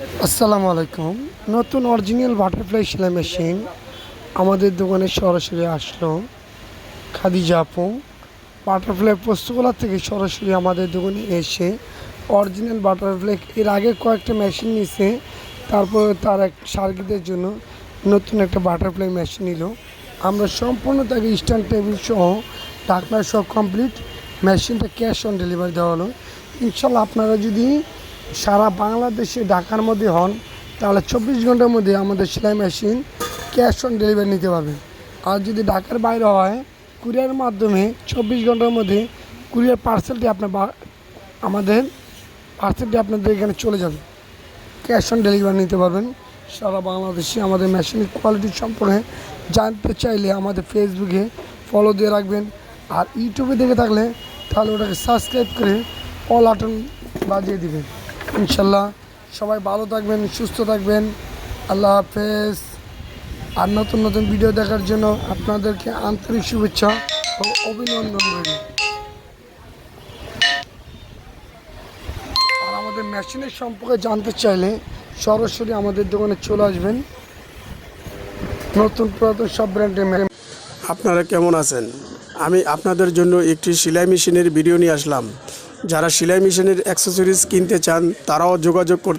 আসসালামু আলাইকুম। নতুন অরিজিনাল বাটারফ্লাই সেলাই মেশিন আমাদের দোকানে সরাসরি আসলো। খাদিজা আপু বাটারফ্লাই পোস্তগোলা থেকে সরাসরি আমাদের দোকানে এসে অরিজিনাল বাটারফ্লাই এর আগে কয়েকটা মেশিন নিছে, তারপর তার এক সার্কিটের জন্য নতুন একটা বাটারফ্লাই মেশিন নিল। আমরা সম্পূর্ণ তাকে স্ট্যান্ড টেবিল সহ ঢাকনা সহ কমপ্লিট মেশিনটা ক্যাশ অন ডেলিভারি দেওয়া হলো। ইনশাল্লাহ আপনারা যদি সারা বাংলাদেশে ঢাকার মধ্যে হন, তাহলে চব্বিশ ঘণ্টার মধ্যে আমাদের সেলাই মেশিন ক্যাশ অন ডেলিভারি নিতে পারবেন। আর যদি ঢাকার বাইরে হয় কুরিয়ার মাধ্যমে চব্বিশ ঘণ্টার মধ্যে কুরিয়ার পার্সেলটি আপনার আমাদের পার্সেলটি আপনাদের এখানে চলে যাবে। ক্যাশ অন ডেলিভারি নিতে পারবেন। সারা বাংলাদেশে আমাদের মেশিনের কোয়ালিটি সম্পর্কে জানতে চাইলে আমাদের ফেসবুকে ফলো দিয়ে রাখবেন। আর ইউটিউবে দেখে থাকলে তাহলে ওটাকে সাবস্ক্রাইব করে অল আটন বাজিয়ে দিবেন। ইনশাল্লাহ। সবাই ভালো থাকবেন, সুস্থ থাকবেন। আল্লাহ হাফেজ। আর নতুন নতুন ভিডিও দেখার জন্য আপনাদেরকে আন্তরিক শুভেচ্ছা ও অভিনন্দন রইল। আর আমাদের মেশিনের সম্পর্কে জানতে চাইলে সরাসরি আমাদের দোকানে চলে আসবেন। নতুন পুরাতন সব ব্র্যান্ডের আপনারা কেমন আছেন? আমি আপনাদের জন্য একটি সেলাই মেশিনের ভিডিও নিয়ে আসলাম। যারা সেলাই মেশিনের অ্যাক্সেসরিজ কিনতে চান তারাও যোগাযোগ করতে